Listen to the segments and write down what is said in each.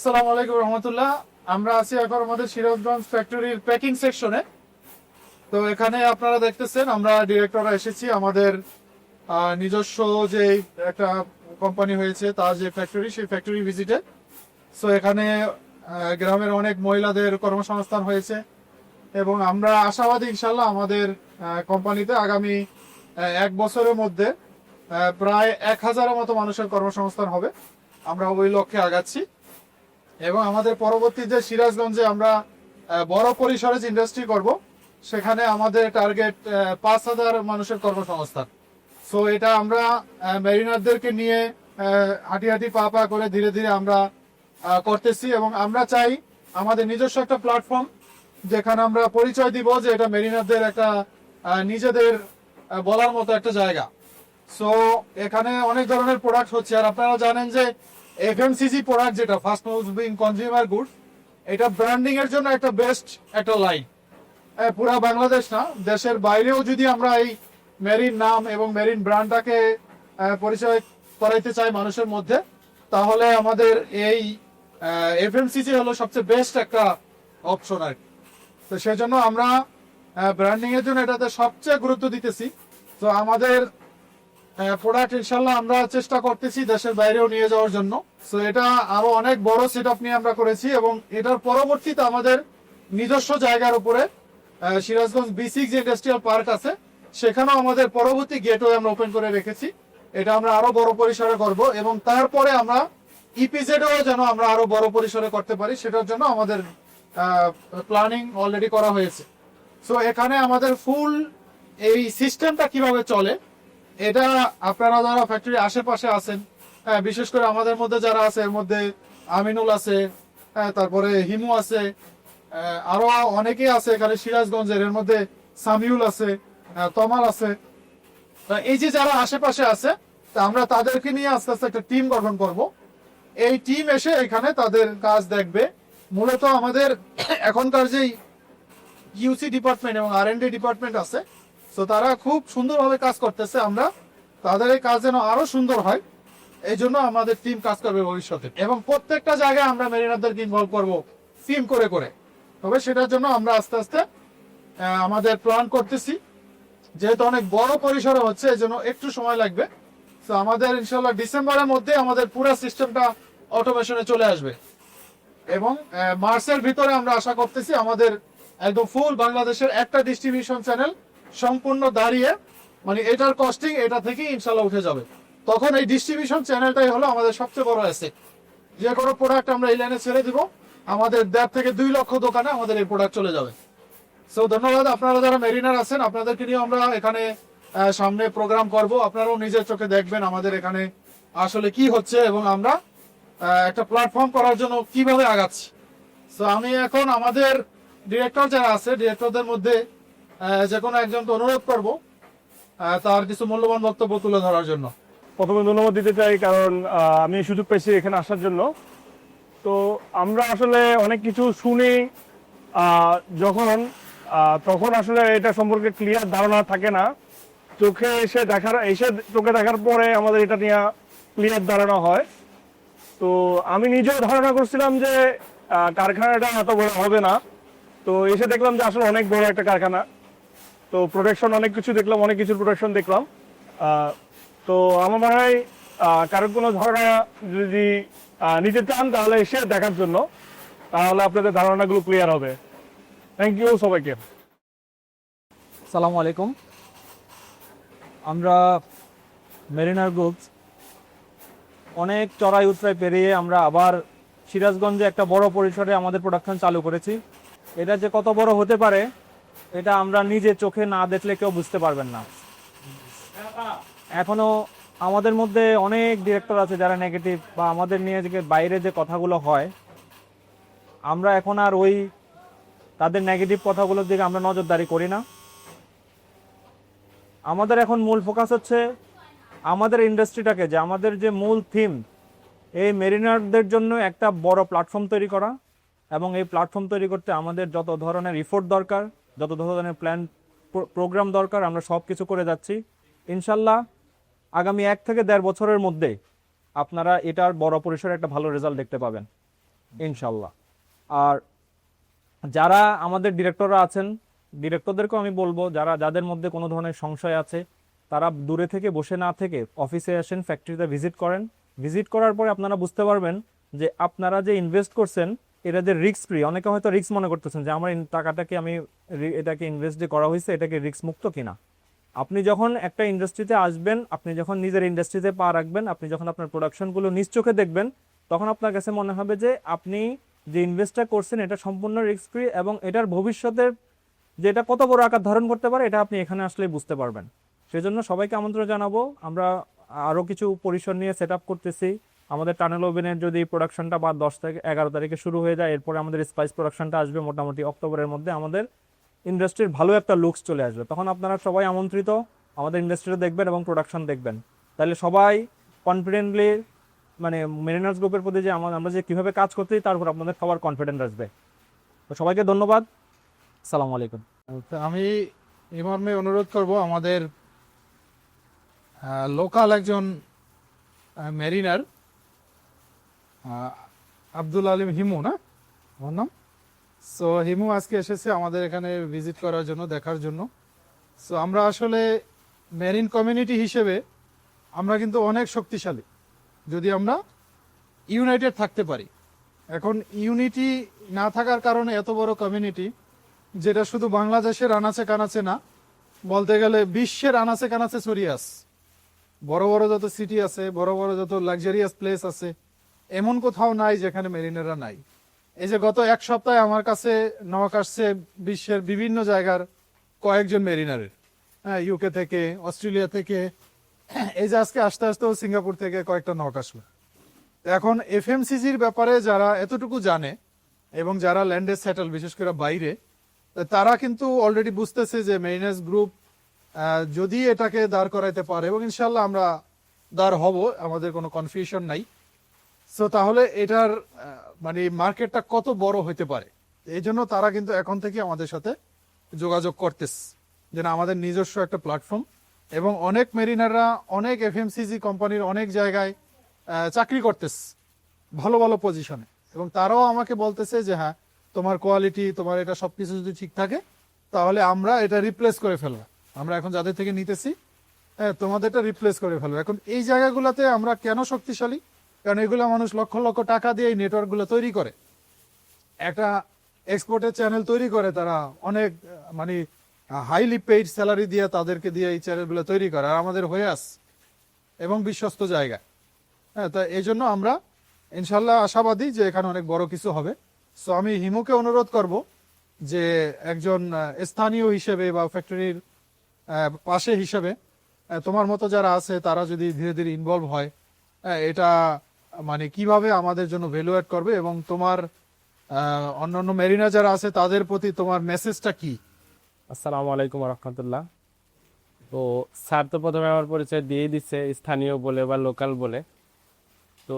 আসসালামু আলাইকুম রহমতুল্লাহ। আমরা আছি এখন আমাদের সিরাজগঞ্জ ফ্যাক্টরির প্যাকিং সেকশনে তো এখানে আপনারা দেখতেছেন, আমরা ডিরেক্টররা এসেছি, আমাদের নিজস্ব যে একটা কোম্পানি হয়েছে, তার যে ফ্যাক্টরি সেই ফ্যাক্টরি ভিজিটে সো এখানে গ্রামের অনেক মহিলাদের কর্মসংস্থান হয়েছে। এবং আমরা আশাবাদী ইনশাল্লাহ আমাদের কোম্পানিতে আগামী এক বছরের মধ্যে প্রায় এক হাজারের মতো মানুষের কর্মসংস্থান হবে। আমরা ওই লক্ষ্যে আগাচ্ছি। এবং আমাদের পরবর্তী যে সিরাজগঞ্জে আমরা বড় পরিসরে যে ইন্ডাস্ট্রি করব, সেখানে আমাদের টার্গেট পাঁচ হাজার মানুষের কর্মসংস্থান। সো এটা আমরা মেরিনারদেরকে নিয়ে হাঁটি হাঁটি পা পা করে ধীরে ধীরে আমরা করতেছি এবং আমরা চাই আমাদের নিজস্ব একটা প্ল্যাটফর্ম যেখানে আমরা পরিচয় দিব যে এটা মেরিনারদের একটা নিজেদের বলার মতো একটা জায়গা। সো এখানে অনেক ধরনের প্রোডাক্ট হচ্ছে। আর আপনারা জানেন যে এফএমসিজি প্রোডাক্ট যেটা ফার্স্ট মুভিং কনজিউমার গুড এটা ব্র্যান্ডিং এর জন্য একটা বেস্ট একটা লাইন পুরা বাংলাদেশ না, দেশের বাইরেও যদি আমরা এই মেরিন নাম এবং মেরিন ব্র্যান্ডটাকে পরিচয় করাইতে চাই মানুষের মধ্যে, তাহলে আমাদের এই এফএমসিজি হলো সবচেয়ে বেস্ট একটা অপশন আর। তো সেজন্য আমরা ব্র্যান্ডিং এর জন্য এটাতে সবচেয়ে গুরুত্ব দিতেছি তো আমাদের প্রোডাক্ট ইনশাল্লাহ আমরা চেষ্টা করতেছি দেশের বাইরেও নিয়ে যাওয়ার জন্য। তো এটা আরও অনেক বড় সেট নিয়ে আমরা করেছি এবং এটার পরবর্তীতে আমাদের নিজস্ব জায়গার উপরে Sirajganj B six industrial park আছে, সেখানেও আমাদের পরবর্তী গেটওয়ে আমরা ওপেন করে রেখেছি। এটা আমরা আরও বড় পরিসরে করব এবং তারপরে আমরা ইপিজেডও যেন আমরা আরও বড় পরিসরে করতে পারি, সেটার জন্য আমাদের প্ল্যানিং অলরেডি করা হয়েছে। সো এখানে আমাদের ফুল এই সিস্টেমটা কীভাবে চলে এটা আপনারা যারা ফ্যাক্টরি আশেপাশে আছেন হ্যাঁ, বিশেষ করে আমাদের মধ্যে যারা আছে এর মধ্যে আমিনুল আছে হ্যাঁ, তারপরে হিমু আছে আরও অনেকেই আছে এখানে সিরাজগঞ্জের এর মধ্যে সামিউল আছে তমাল আছে। এই যে যারা আশেপাশে আছে তা আমরা তাদেরকে নিয়ে আস্তে আস্তে একটা টিম গঠন করব। এই টিম এসে এখানে তাদের কাজ দেখবে। মূলত আমাদের এখনকার যেই ইউসি ডিপার্টমেন্ট এবং আর ডিপার্টমেন্ট আছে তো তারা খুব সুন্দরভাবে কাজ করতেছে আমরা। তাদের এই কাজ যেন আরও সুন্দর হয়, এই জন্য আমাদের টিম কাজ করবে ভবিষ্যতে। এবং প্রত্যেকটা জায়গায় আমরা মেরিনারদেরকে ইনভলভ করব টিম করে করে। তবে সেটার জন্য আমরা আস্তে আস্তে আমাদের প্ল্যান করতেছি। যেহেতু অনেক বড় পরিসরে হচ্ছে, এই জন্য একটু সময় লাগবে। তো আমাদের ইনশাল্লাহ ডিসেম্বরের মধ্যে আমাদের পুরো সিস্টেমটা অটোমেশনে চলে আসবে। এবং মার্চের ভিতরে আমরা আশা করতেছি আমাদের একদম ফুল বাংলাদেশের একটা ডিস্ট্রিবিউশন চ্যানেল সম্পূর্ণ দাঁড়িয়ে মানে এটার কস্টিং এটা থেকেই ইনশাল্লাহ উঠে যাবে। তখন এই ডিস্ট্রিবিউশন চ্যানেলটাই হলো আমাদের সবচেয়ে বড় অ্যাসেট যে কোনো প্রোডাক্ট আমরা এই লাইনে ছেড়ে দিব, আমাদের দেড় থেকে দুই লক্ষ দোকানে আমাদের এই প্রোডাক্ট চলে যাবে। সো ধন্যবাদ আপনারা যারা মেরিনার আছেন, আপনাদেরকে নিয়ে আমরা এখানে সামনে প্রোগ্রাম করব। আপনারাও নিজের চোখে দেখবেন আমাদের এখানে আসলে কি হচ্ছে এবং আমরা একটা প্ল্যাটফর্ম করার জন্য কীভাবে আগাচ্ছি। সো আমি এখন আমাদের ডিরেক্টর যারা আছে ডিরেক্টরদের মধ্যে যে কোনো একজনকে অনুরোধ করব তার কিছু মূল্যবান বক্তব্য তুলে ধরার জন্য। প্রথমে ধন্যবাদ দিতে চাই, কারণ আমি সুযোগ পেয়েছি এখানে আসার জন্য। তো আমরা আসলে অনেক কিছু শুনি যখন তখন আসলে এটা সম্পর্কে ক্লিয়ার ধারণা থাকে না। চোখে এসে দেখার, এসে চোখে দেখার পরে আমাদের এটা নিয়ে ক্লিয়ার ধারণা হয়। তো আমি নিজেও ধারণা করছিলাম যে কারখানাটা এত বড় হবে না। তো এসে দেখলাম যে আসলে অনেক বড় একটা কারখানা। তো প্রোটেকশন অনেক কিছু দেখলাম, অনেক কিছু প্রোটেকশন দেখলাম। তো আমার মনে হয় কারোর কোনো ধারণা যদি নিতে চান তাহলে এসে দেখার জন্য, তাহলে আপনাদের ধারণাগুলো ক্লিয়ার হবে। থ্যাংক ইউ সবাইকে। সালামু আলাইকুম। আমরা মেরিনার গ্রুপ অনেক চড়াই উতরাই পেরিয়ে আমরা আবার সিরাজগঞ্জে একটা বড় পরিসরে আমাদের প্রোডাকশন চালু করেছি। এটা যে কত বড় হতে পারে এটা আমরা নিজে চোখে না দেখলে কেউ বুঝতে পারবেন না। এখনও আমাদের মধ্যে অনেক ডিরেক্টর আছে যারা নেগেটিভ বা আমাদের নিয়ে যে বাইরে যে কথাগুলো হয়, আমরা এখন আর ওই তাদের নেগেটিভ কথাগুলোর দিকে আমরা নজরদারি করি না। আমাদের এখন মূল ফোকাস হচ্ছে আমাদের ইন্ডাস্ট্রিটাকে যে আমাদের যে মূল থিম এই মেরিনারদের জন্য একটা বড় প্ল্যাটফর্ম তৈরি করা এবং এই প্ল্যাটফর্ম তৈরি করতে আমাদের যত ধরনের রিফোর্ট দরকার যত ধরনের প্ল্যান প্রোগ্রাম দরকার, আমরা সব কিছু করে যাচ্ছি। ইনশাল্লাহ আগামী এক থেকে দেড় বছরের মধ্যে আপনারা এটার বড় পরিসরে একটা ভালো রেজাল্ট দেখতে পাবেন, ইনশাল্লাহ। আর যারা আমাদের ডিরেক্টররা আছেন ডিরেক্টরদেরকেও আমি বলব, যারা, যাদের মধ্যে কোনো ধরনের সংশয় আছে, তারা দূরে থেকে, বসে না থেকে অফিসে আসেন ফ্যাক্টরিতে ভিজিট করেন। ভিজিট করার পরে আপনারা বুঝতে পারবেন যে আপনারা যে ইনভেস্ট করছেন এটা যে রিস্ক ফ্রি অনেকে হয়তো রিস্ক মনে করতেছেন যে আমার টাকাটাকে আমি এটাকে ইনভেস্ট করা হয়েছে, এটাকে রিস্ক মুক্ত কিনা? আপনি যখন একটা ইন্ডাস্ট্রিতে আসবেন, আপনি যখন নিজের ইন্ডাস্ট্রিতে পা রাখবেন, আপনি যখন আপনার প্রোডাকশনগুলো নিজ চোখে দেখবেন, তখন আপনার কাছে মনে হবে যে আপনি যে ইনভেস্টটা করছেন, এটা সম্পূর্ণ রিস্ক ফ্রি এবং এটার ভবিষ্যতের যে এটা কত বড় আকার ধারণ করতে পারে, এটা আপনি এখানে আসলেই বুঝতে পারবেন। সেজন্য সবাইকে আমন্ত্রণ জানাব। আমরা আরও কিছু পরিসর নিয়ে সেট করতেছি। আমাদের টানেল ওভেনের যদি প্রোডাকশনটা বা দশ থেকে এগারো তারিখে শুরু হয়ে যায়, এরপরে আমাদের স্পাইস প্রোডাকশনটা আসবে মোটামুটি অক্টোবরের মধ্যে, আমাদের ইন্ডাস্ট্রির ভালো একটা লুকস চলে আসবে। তখন আপনারা সবাই আমন্ত্রিত, আমাদের ইন্ডাস্ট্রিটা দেখবেন এবং প্রোডাকশন দেখবেন। তাহলে সবাই কনফিডেন্টলি মানে মেরিনার্স গ্রুপের প্রতি যে আমার যে কীভাবে কাজ করতেছি তার উপর আপনাদের সবার কনফিডেন্ট আসবে। তো সবাইকে ধন্যবাদ। আসসালামু আলাইকুম। আমি এই মর্মে অনুরোধ করব, আমাদের লোকাল একজন মেরিনার আব্দুল আলিম হিমু, না? আমার নাম? সো হিমু আজকে এসেছে আমাদের এখানে ভিজিট করার জন্য, দেখার জন্য। সো আমরা আসলে মেরিন কমিউনিটি হিসেবে আমরা কিন্তু অনেক শক্তিশালী, যদি আমরা ইউনাইটেড থাকতে পারি। এখন ইউনিটি না থাকার কারণে এত বড় কমিউনিটি যেটা শুধু বাংলাদেশের আনাচে কানাচে না, বলতে গেলে বিশ্বের আনাচে কানাচে ছড়িয়ে আছে। বড় বড় যত সিটি আছে, বড় বড় যত লাক্সারিয়াস প্লেস আছে এমন কোথাও নাই যেখানে মেরিনেরা নাই। এই যে গত এক সপ্তাহে আমার কাছে নক আসছে বিশ্বের বিভিন্ন জায়গার কয়েকজন মেরিনারের। হ্যাঁ ইউকে থেকে, অস্ট্রেলিয়া থেকে। এই যে আজকে আস্তে আস্তেও সিঙ্গাপুর থেকে কয়েকটা নক আসলো। এখন এফএমসিজির ব্যাপারে যারা এতটুকু জানে এবং যারা ল্যান্ডে সেটেল, বিশেষ করে বাইরে, তারা কিন্তু অলরেডি বুঝতেছে যে মেরিনার্স গ্রুপ যদি এটাকে দাঁড় করাইতে পারে, এবং ইনশাল্লাহ আমরা দাঁড় হব, আমাদের কোনো কনফিউশন নাই। সো তাহলে এটার মানে মার্কেটটা কত বড় হতে পারে? এই জন্য তারা কিন্তু এখন থেকে আমাদের সাথে যোগাযোগ করতেছে যেন আমাদের নিজস্ব একটা প্ল্যাটফর্ম এবং অনেক মেরিনাররা অনেক এফএমসিজি কোম্পানির অনেক জায়গায় চাকরি করতেছে, ভালো ভালো পজিশনে এবং তারাও আমাকে বলতেছে যে হ্যাঁ তোমার কোয়ালিটি তোমার এটা সবকিছু যদি ঠিক থাকে, তাহলে আমরা এটা রিপ্লেস করে ফেলব। আমরা এখন যাদের থেকে নিতেছি হ্যাঁ তোমাদেরটা রিপ্লেস করে ফেলব। এখন এই জায়গাগুলোতে আমরা কেন শক্তিশালী? কারণ এগুলো মানুষ লক্ষ লক্ষ টাকা দিয়ে এই নেটওয়ার্কগুলো তৈরি করে। একটা এক্সপোর্টের চ্যানেল তৈরি করে তারা অনেক মানে হাইলি পেইড স্যালারি দিয়ে তাদেরকে দিয়ে এই চ্যানেলগুলো তৈরি করে আর আমাদের হয়ে আস এবং বিশ্বস্ত জায়গা। হ্যাঁ তা এই জন্য আমরা ইনশাল্লাহ আশাবাদী যে এখানে অনেক বড় কিছু হবে। সো আমি হিমুকে অনুরোধ করব যে একজন স্থানীয় হিসেবে বা ফ্যাক্টরির পাশে হিসেবে তোমার মতো যারা আছে তারা যদি ধীরে ধীরে ইনভলভ হ্যাঁ, এটা মানে কীভাবে আমাদের জন্য ভ্যালু অ্যাড করবে এবং তোমার অন্যান্য মেরিনা যারা আছে, তাদের প্রতি তোমার মেসেজটা কি? আসসালামু আলাইকুম রহমতুল্লাহ। তো স্যার তো প্রথমে আমার পরিচয় দিয়ে দিচ্ছে, স্থানীয় বলে বা লোকাল বলে। তো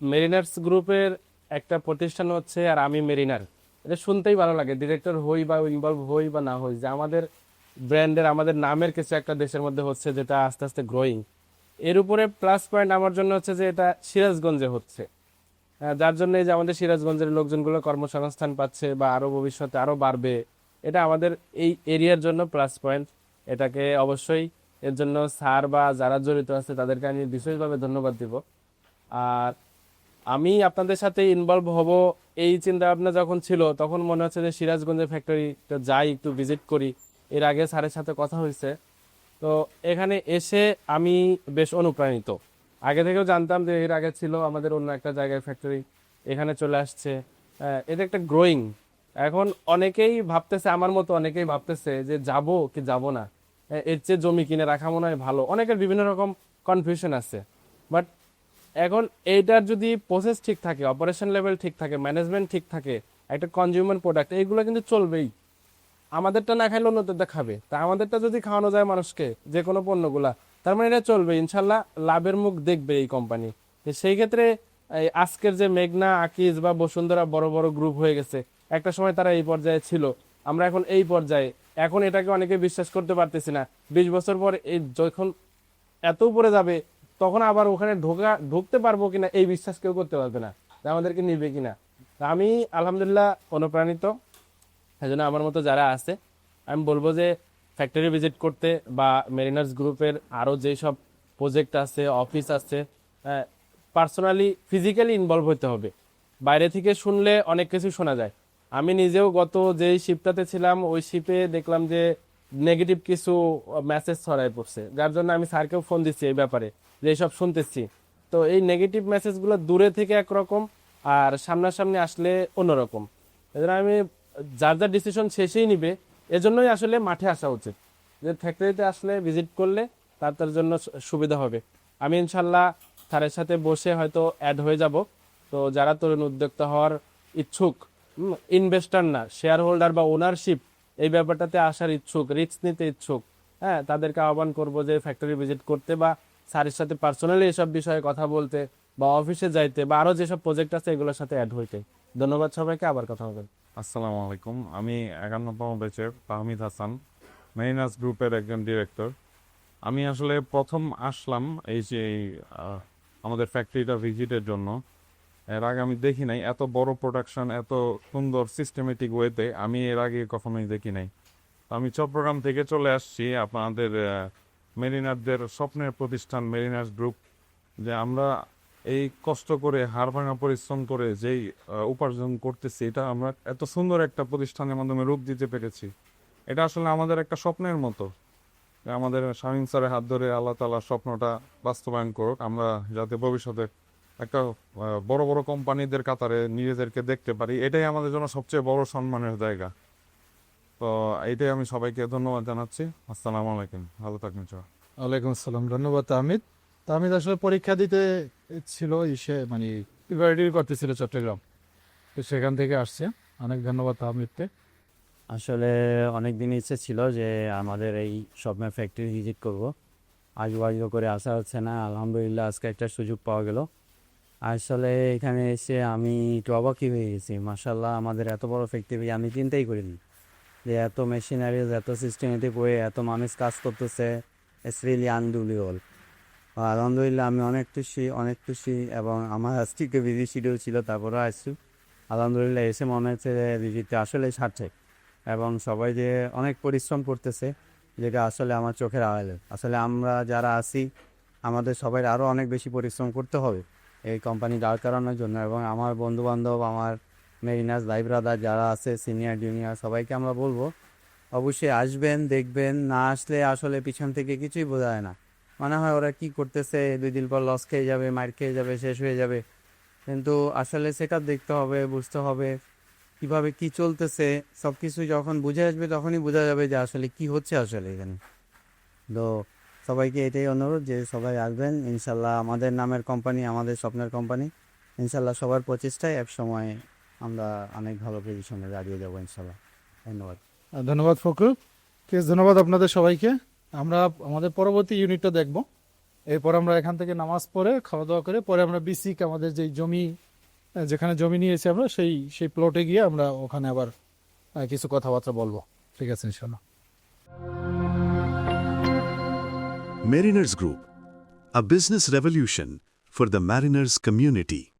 মেরিনার্স গ্রুপের একটা প্রতিষ্ঠান হচ্ছে, আর আমি মেরিনার এটা শুনতেই ভালো লাগে ডিরেক্টর হই বা ইনভলভ হই বা না হই, যে আমাদের ব্র্যান্ডের আমাদের নামের কিছু একটা দেশের মধ্যে হচ্ছে, যেটা আস্তে আস্তে গ্রোয়িং এর উপরে প্লাস পয়েন্ট আমার জন্য হচ্ছে যে এটা সিরাজগঞ্জে হচ্ছে। যার জন্য এই যে আমাদের সিরাজগঞ্জের লোকজনগুলো কর্মসংস্থান পাচ্ছে বা আরও ভবিষ্যতে আরও বাড়বে, এটা আমাদের এই এরিয়ার জন্য প্লাস পয়েন্ট এটাকে অবশ্যই এর জন্য স্যার বা যারা জড়িত আছে তাদেরকে আমি বিশেষভাবে ধন্যবাদ দিব। আর আমি আপনাদের সাথে ইনভলভ হব এই চিন্তা ভাবনা যখন ছিল, তখন মনে হচ্ছে যে সিরাজগঞ্জের ফ্যাক্টরিটা যাই একটু ভিজিট করি। এর আগে স্যারের সাথে কথা হয়েছে। তো এখানে এসে আমি বেশ অনুপ্রাণিত। আগে থেকেও জানতাম যে এর আগে ছিল আমাদের অন্য একটা জায়গায় ফ্যাক্টরি এখানে চলে আসছে। এটা একটা গ্রোয়িং এখন অনেকেই ভাবতেছে, আমার মতো অনেকেই ভাবতেছে যে যাব কি যাব না। এর চেয়ে জমি কিনে রাখা মনে হয় ভালো। অনেকের বিভিন্ন রকম কনফিউশন আছে। বাট এখন এইটার যদি প্রসেস ঠিক থাকে অপারেশন লেভেল ঠিক থাকে ম্যানেজমেন্ট ঠিক থাকে, একটা কনজিউমার প্রোডাক্ট এইগুলো কিন্তু চলবেই। আমাদেরটা না খাইলে অন্যদেরটা খাবে। তা আমাদেরটা যদি খাওয়ানো যায় মানুষকে যে কোনো পণ্যগুলা, তার মানে এটা চলবে, ইনশাল্লাহ লাভের মুখ দেখবে এই কোম্পানি সেই ক্ষেত্রে আজকের যে মেঘনা, আকিজ বা বসুন্ধরা বড় বড় গ্রুপ হয়ে গেছে, একটা সময় তারা এই পর্যায়ে ছিল। আমরা এখন এই পর্যায়ে। এখন এটাকে অনেকে বিশ্বাস করতে পারতেছি না। বিশ বছর পর এই যখন এত উপরে যাবে, তখন আবার ওখানে ঢোকা, ঢুকতে পারব কিনা, এই বিশ্বাস কেউ করতে পারবে না। আমাদেরকে নিবে কিনা। আমি আলহামদুলিল্লাহ অনুপ্রাণিত। এই জন্য আমার মতো যারা আছে, আমি বলব যে ফ্যাক্টরি ভিজিট করতে বা মেরিনার্স গ্রুপের আরও যেসব প্রজেক্ট আছে অফিস আছে পার্সোনালি ফিজিক্যালি ইনভলভ হতে হবে। বাইরে থেকে শুনলে অনেক কিছু শোনা যায়। আমি নিজেও গত যেই শিপটাতে ছিলাম, ওই শিপে দেখলাম যে নেগেটিভ কিছু মেসেজ ছড়ায় পড়ছে। যার জন্য আমি স্যারকেও ফোন দিচ্ছি এই ব্যাপারে, যে এইসব শুনতেছি। তো এই নেগেটিভ মেসেজগুলো দূরে থেকে একরকম আর সামনাসামনি আসলে অন্যরকম। এজন্য আমি যার যার ডিসিশন শেষেই নিবে, এজন্যই আসলে মাঠে আসা উচিত। যে ফ্যাক্টরিতে আসলে ভিজিট করলে তার তার জন্য সুবিধা হবে। আমি ইনশাল্লাহ স্যারের সাথে বসে হয়তো অ্যাড হয়ে যাব। তো যারা তরুণ উদ্যোক্তা হওয়ার ইচ্ছুক ইনভেস্টার না শেয়ার হোল্ডার বা ওনারশিপ এই ব্যাপারটাতে আসার ইচ্ছুক রিস্ক নিতে ইচ্ছুক হ্যাঁ তাদেরকে আহ্বান করব যে ফ্যাক্টরি ভিজিট করতে বা স্যারের সাথে পার্সোনালি এসব বিষয়ে কথা বলতে বা অফিসে যাইতে বা আরও যেসব প্রজেক্ট আছে এগুলোর সাথে অ্যাড হইতে। ধন্যবাদ সবাইকে, আবার কথা হবে। আসসালামু আলাইকুম। আমি একান্নতম ব্যাচের তাহমিদ হাসান, মেরিনাস গ্রুপের একজন ডিরেক্টর। আমি আসলে প্রথম আসলাম এই যে আমাদের ফ্যাক্টরিটা ভিজিটের জন্য। এর আগে আমি দেখি নাই, এত বড় প্রোডাকশন এত সুন্দর সিস্টেমেটিক ওয়েতে আমি এর আগে কখনোই দেখি নাই। আমি চট্টগ্রাম থেকে চলে আসছি, আপনাদের মেরিনারদের স্বপ্নের প্রতিষ্ঠান মেরিনার্স গ্রুপ, যে আমরা এই কষ্ট করে, হাড় ভাঙা, পরিশ্রম করে যেই উপার্জন করতেছি, এটা আমরা এত সুন্দর একটা প্রতিষ্ঠানের মাধ্যমে রূপ দিতে পেরেছি। এটা আসলে আমাদের একটা স্বপ্নের মতো। আমাদের শামীম স্যারের হাত ধরে আল্লাহ তালা স্বপ্নটা বাস্তবায়ন করুক। আমরা যাতে ভবিষ্যতে একটা বড় বড় কোম্পানিদের কাতারে নিজেদেরকে দেখতে পারি, এটাই আমাদের জন্য সবচেয়ে বড় সম্মানের জায়গা। তো এটাই আমি সবাইকে ধন্যবাদ জানাচ্ছি। আসসালামু আলাইকুম। ভালো থাকবেন ওয়ালাইকুম আসসালাম। ধন্যবাদ তাহমিদ তাহমিদ আসলে পরীক্ষা দিতে ছিল, ইসে মানে প্রিপারেটরি করতেছিল চট্টগ্রাম। তো সেখান থেকে আসছে। অনেক ধন্যবাদ তাহমিদকে। আসলে অনেক দিন ইচ্ছে ছিল যে আমাদের এই স্বপ্নের ফ্যাক্টরি ভিজিট করব। আজু বাজু করে আসা হচ্ছে না, আলহামদুলিল্লাহ আজকে একটা সুযোগ পাওয়া গেল। আসলে এখানে এসে আমি একটু অবাকই হয়ে গেছি। মাসাল্লাহ আমাদের এত বড় ফ্যাক্টরি আমি চিন্তাই করিনি যে এত মেশিনারিজ এত সিস্টেমেটিক হয়ে এত মানুষ কাজ করতেছে ইটস রিয়েলি আনবিলিভেবল আলহামদুলিল্লাহ, আমি অনেক খুশি অনেক খুশি এবং আমার আজকে বিজি শিডিউল ছিল, তারপরেও আসছি। আলহামদুলিল্লাহ, এসে মনে হচ্ছে যে ভিজিটটা আসলে সার্থক এবং সবাই যে অনেক পরিশ্রম করতেছে, যেটা আসলে আমার চোখের আড়ালে। আসলে আমরা যারা আছি, আমাদের সবাই আরও অনেক বেশি পরিশ্রম করতে হবে এই কোম্পানি দাঁড় করানোর জন্য এবং আমার বন্ধু বান্ধব আমার মেরিনাস ভাই ব্রাদার যারা আছে সিনিয়র জুনিয়র সবাইকে আমরা বলব, অবশ্যই আসবেন, দেখবেন, না আসলে আসলে পিছন থেকে কিছুই বোঝা যায় না। মনে হয় ওরা কি করতেছে, দুই দিন পর লস খেয়ে যাবে, মার খেয়ে যাবে, শেষ হয়ে যাবে। কিন্তু আসলে সেটা দেখতে হবে, বুঝতে হবে কীভাবে কি চলতেছে। সব কিছু যখন বুঝে আসবে তখনই বোঝা যাবে যে আসলে কি হচ্ছে আসলে এখানে। তো সবাইকে এটাই অনুরোধ যে সবাই আসবেন। ইনশাল্লাহ আমাদের নামের কোম্পানি আমাদের স্বপ্নের কোম্পানি ইনশাল্লাহ সবার প্রচেষ্টায় এক সময় আমরা অনেক ভালো পজিশনে দাঁড়িয়ে যাব ইনশাল্লাহ। ধন্যবাদ। ধন্যবাদ ফকরুল ধন্যবাদ আপনাদের সবাইকে। আমরা আমাদের পরবর্তী ইউনিটটা দেখব। এরপর আমরা এখান থেকে নামাজ পড়ে খাওয়া দাওয়া করে পরে আমরা বিসিক আমাদের যেই জমি যেখানে জমি নিয়েছি আমরা সেই সেই প্লটে গিয়ে আমরা ওখানে আবার কিছু কথাবার্তা বলব। ঠিক আছে ইনশাল্লাহ Mariners Group, a business revolution for the mariners community.